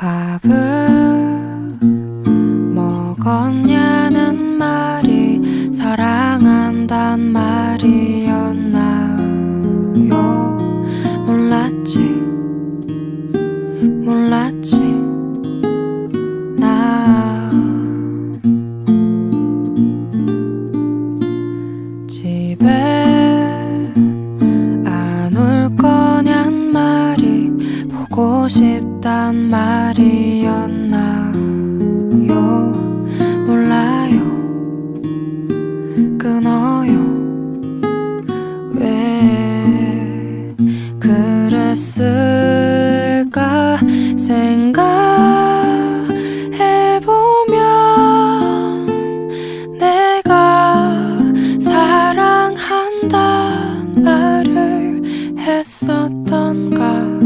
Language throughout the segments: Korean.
밥은 먹었냐는 말이 사랑한단 말이 보고 싶단 말이었나요? 몰라요. 끊어요. 왜 그랬을까 생각해보면 내가 사랑한단 말을 했었던가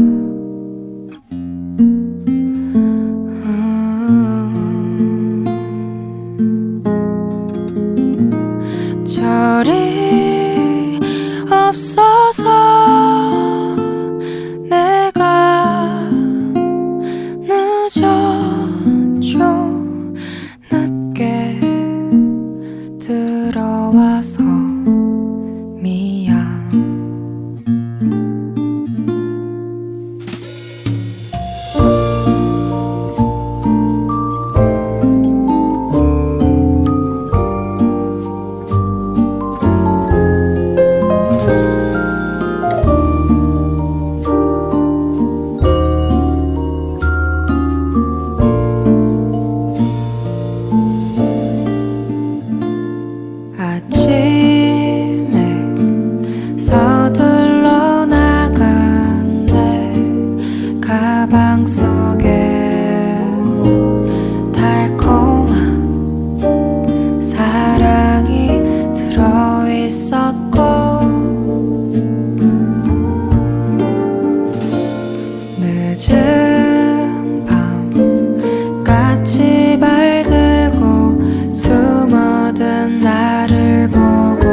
밤 같이 발 들고 숨어든 나를 보고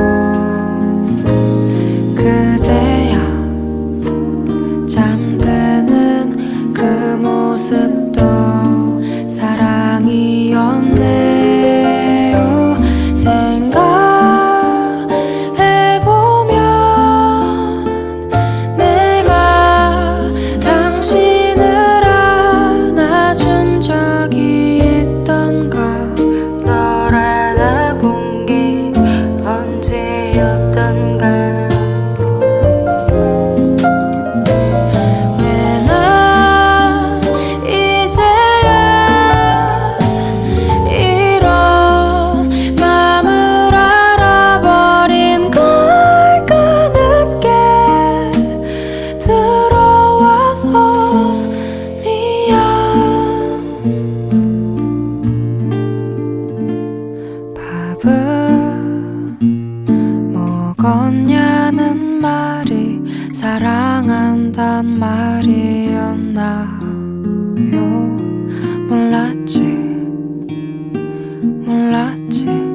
그제야 잠드는 그 모습도 밥은 먹었냐는 말이 사랑한단 말이었나요? 몰랐지, 몰랐지, 나.